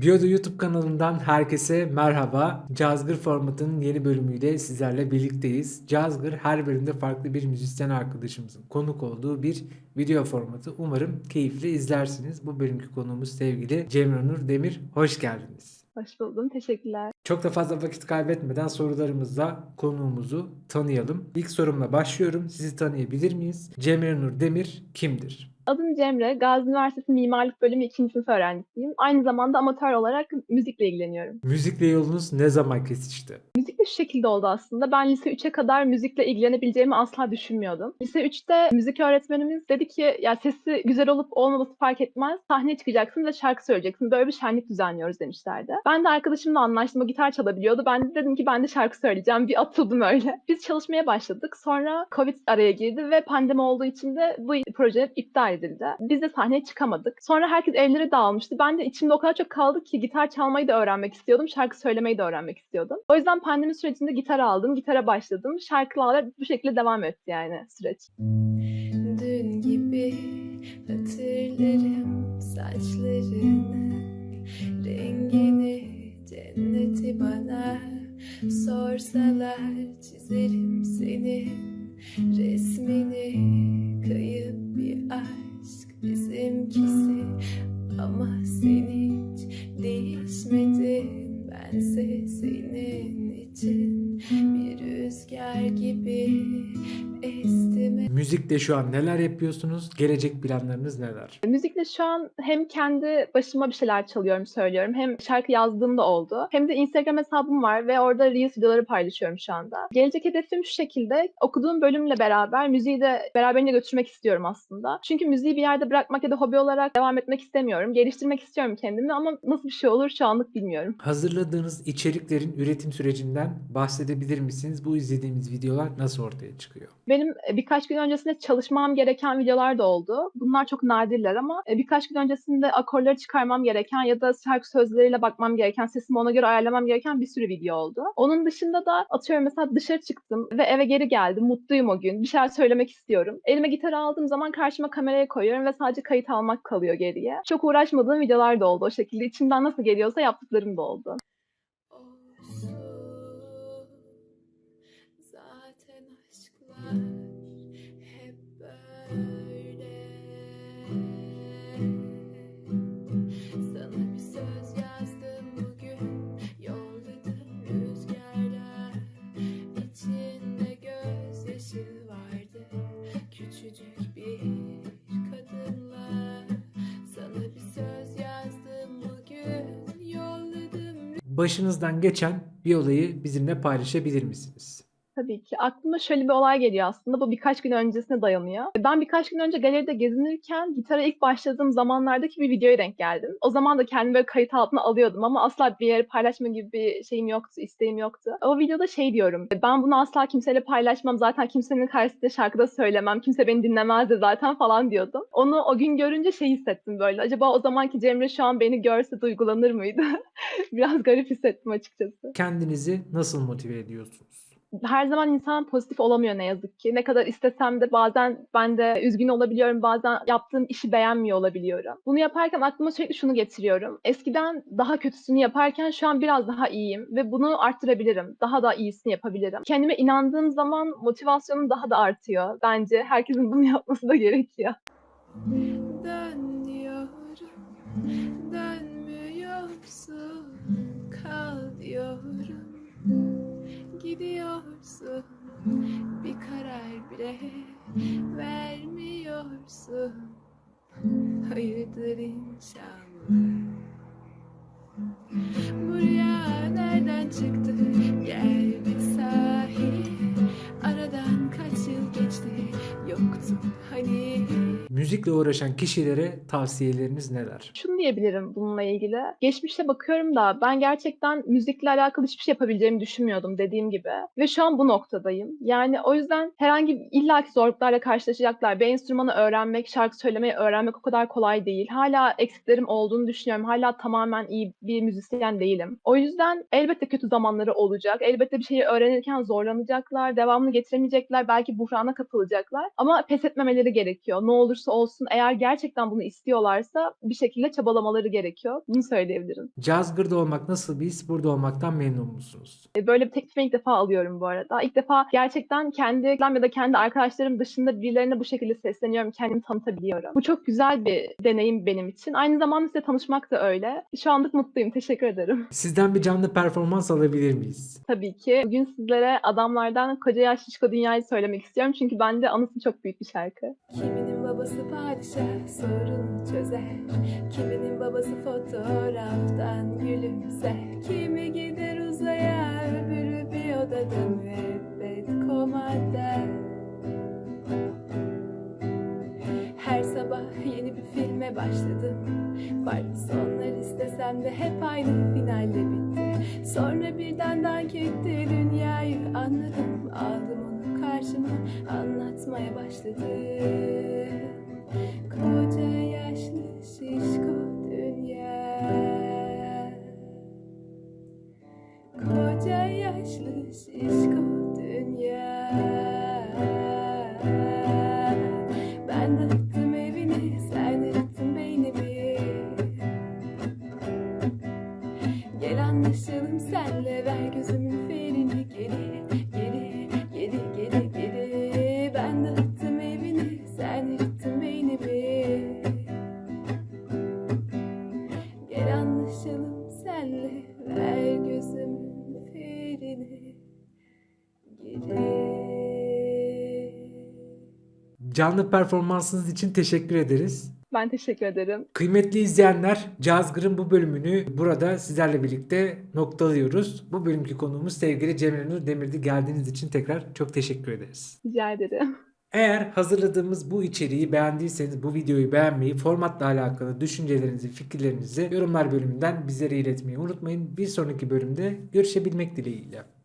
Biyodo YouTube kanalından herkese merhaba. Cazgır formatının yeni bölümüyle sizlerle birlikteyiz. Cazgır her bölümde farklı bir müzisyen arkadaşımızın konuk olduğu bir video formatı. Umarım keyifle izlersiniz. Bu bölümkü konuğumuz sevgili Cemre Nur Demir. Hoş geldiniz. Hoş buldum. Teşekkürler. Çok da fazla vakit kaybetmeden sorularımızla konuğumuzu tanıyalım. İlk sorumla başlıyorum. Sizi tanıyabilir miyiz? Cemre Nur Demir kimdir? Adım Cemre. Gazi Üniversitesi Mimarlık Bölümü 2. sınıf öğrencisiyim. Aynı zamanda amatör olarak müzikle ilgileniyorum. Müzikle yolunuz ne zaman kesişti? Müzik de şu şekilde oldu aslında. Ben lise 3'e kadar müzikle ilgilenebileceğimi asla düşünmüyordum. Lise 3'te müzik öğretmenimiz dedi ki ya sesi güzel olup olmaması fark etmez. Sahneye çıkacaksın ve şarkı söyleyeceksin. Böyle bir şenlik düzenliyoruz demişlerdi. Ben de arkadaşımla anlaştım. O gitar çalabiliyordu. Ben de dedim ki ben de şarkı söyleyeceğim. Bir atıldım öyle. Biz çalışmaya başladık. Sonra Covid araya girdi ve pandemi olduğu için de bu proje iptal edildi. Biz de sahneye çıkamadık. Sonra herkes evlere dağılmıştı. Ben de içimde o kadar çok kaldı ki gitar çalmayı da öğrenmek istiyordum. Şarkı söylemeyi de öğrenmek istiyordum. O yüzden pandemi sürecinde gitar aldım. Gitara başladım. Şarkılarla bu şekilde devam etti yani süreç. Dün gibi hatırlarım saçlarının rengini cenneti bana sorsalar çizerim senin resmini kayıp bir aşk bizimkisi. Ama sen hiç değişmedin. Bense senin için bir rüzgar gibi estim Müzikte şu an neler yapıyorsunuz? Gelecek planlarınız neler? Müzikle şu an hem kendi başıma bir şeyler çalıyorum, söylüyorum. Hem şarkı yazdığım da oldu. Hem de Instagram hesabım var ve orada Reels videoları paylaşıyorum şu anda. Gelecek hedefim şu şekilde. Okuduğum bölümle beraber müziği de beraberinde götürmek istiyorum aslında. Çünkü müziği bir yerde bırakmak ya da hobi olarak devam etmek istemiyorum. Geliştirmek istiyorum kendimi ama nasıl bir şey olur şu anlık bilmiyorum. Hazırladığınız içeriklerin üretim sürecinden bahsedebilir misiniz? Bu izlediğimiz videolar nasıl ortaya çıkıyor? Benim e, birkaç gün öncesinde çalışmam gereken videolar da oldu. Bunlar çok nadirler ama e, birkaç gün öncesinde akorları çıkarmam gereken ya da şarkı sözleriyle bakmam gereken, sesimi ona göre ayarlamam gereken bir sürü video oldu. Onun dışında da atıyorum mesela dışarı çıktım ve eve geri geldim. Mutluyum o gün. Bir şeyler söylemek istiyorum. Elime gitarı aldığım zaman karşıma kameraya koyuyorum ve sadece kayıt almak kalıyor geriye. Çok uğraşmadığım videolar da oldu o şekilde. İçimden nasıl geliyorsa yaptıklarım da oldu. Başınızdan geçen bir olayı bizimle paylaşabilir misiniz? Tabii ki. Aklıma şöyle bir olay geliyor aslında. Bu birkaç gün öncesine dayanıyor. Ben birkaç gün önce galeride gezinirken gitara ilk başladığım zamanlardaki bir videoya denk geldim. O zaman da kendimi böyle kayıt altına alıyordum ama asla bir yere paylaşma gibi bir şeyim yoktu, isteğim yoktu. O videoda şey diyorum. Ben bunu asla kimseyle paylaşmam. Zaten kimsenin karşısında şarkıda söylemem. Kimse beni dinlemezdi zaten falan diyordum. Onu o gün görünce şey hissettim böyle. Acaba o zamanki Cemre şu an beni görse duygulanır mıydı? Biraz garip hissettim açıkçası. Kendinizi nasıl motive ediyorsunuz? Her zaman insan pozitif olamıyor ne yazık ki. Ne kadar istesem de bazen ben de üzgün olabiliyorum, bazen yaptığım işi beğenmiyor olabiliyorum. Bunu yaparken aklıma sürekli şunu getiriyorum. Eskiden daha kötüsünü yaparken şu an biraz daha iyiyim ve bunu arttırabilirim. Daha da iyisini yapabilirim. Kendime inandığım zaman motivasyonum daha da artıyor. Bence herkesin bunu yapması da gerekiyor. Dön diyorum, hayırdır inşallah. Buraya nereden çıktı, gel bir sahi, aradan kaç yıl geçti, yoktun hani. Müzikle uğraşan kişilere tavsiyeleriniz neler? Şunu diyebilirim bununla ilgili. Geçmişte bakıyorum da ben gerçekten müzikle alakalı hiçbir şey yapabileceğimi düşünmüyordum dediğim gibi. Ve şu an bu noktadayım. Yani o yüzden herhangi illaki zorluklarla karşılaşacaklar. Bir enstrümanı öğrenmek, şarkı söylemeyi öğrenmek o kadar kolay değil. Hala eksiklerim olduğunu düşünüyorum. Hala tamamen iyi bir müzisyen değilim. O yüzden elbette kötü zamanları olacak. Elbette bir şeyi öğrenirken zorlanacaklar, devamını getiremeyecekler, belki buhrana kapılacaklar. Ama pes etmemeleri gerekiyor. Ne olursa olursa olsun eğer gerçekten bunu istiyorlarsa bir şekilde çabalamaları gerekiyor. Bunu söyleyebilirim. Cazgır'da olmak nasıl bir his? Burada olmaktan memnun musunuz? E, Böyle bir teklifi ilk defa alıyorum bu arada. İlk defa gerçekten kendi ya da kendi arkadaşlarım dışında birilerine bu şekilde sesleniyorum, kendimi tanıtabiliyorum. Bu çok güzel bir deneyim benim için. Aynı zamanda size tanışmak da öyle. Şu anlık mutluyum, teşekkür ederim. Sizden bir canlı performans alabilir miyiz? Tabii ki. Bugün sizlere adamlardan Koca Yaş Şişko Dünya'yı söylemek istiyorum. Çünkü bende anısı çok büyük bir şarkı. Kiminin babası padişah sorunu çözer. Kiminin babası fotoğraftan gülümser Kimi gider uzaya öbürü bir odada müebbet koma der Her sabah yeni bir filme başladım. Farklı sonlar istesem de hep aynı finalle bitti. Sonra birden dank etti dünyayı anladım Aldım onu karşıma anlatmaya başladım Koca yaşlı şişko dünya. Koca yaşlı şişko dünya. Ben dağıttım evini sen dağıttın beynimi. Gel anlaşalım senle ver gözümün Canlı performansınız için teşekkür ederiz. Ben teşekkür ederim. Kıymetli izleyenler, Cazgır'ın bu bölümünü burada sizlerle birlikte noktalıyoruz. Bu bölümki konuğumuz sevgili Cemre Nur Demirdi. Geldiğiniz için tekrar çok teşekkür ederiz. Rica ederim. Eğer hazırladığımız bu içeriği beğendiyseniz bu videoyu beğenmeyi, formatla alakalı düşüncelerinizi, fikirlerinizi yorumlar bölümünden bizlere iletmeyi unutmayın. Bir sonraki bölümde görüşebilmek dileğiyle.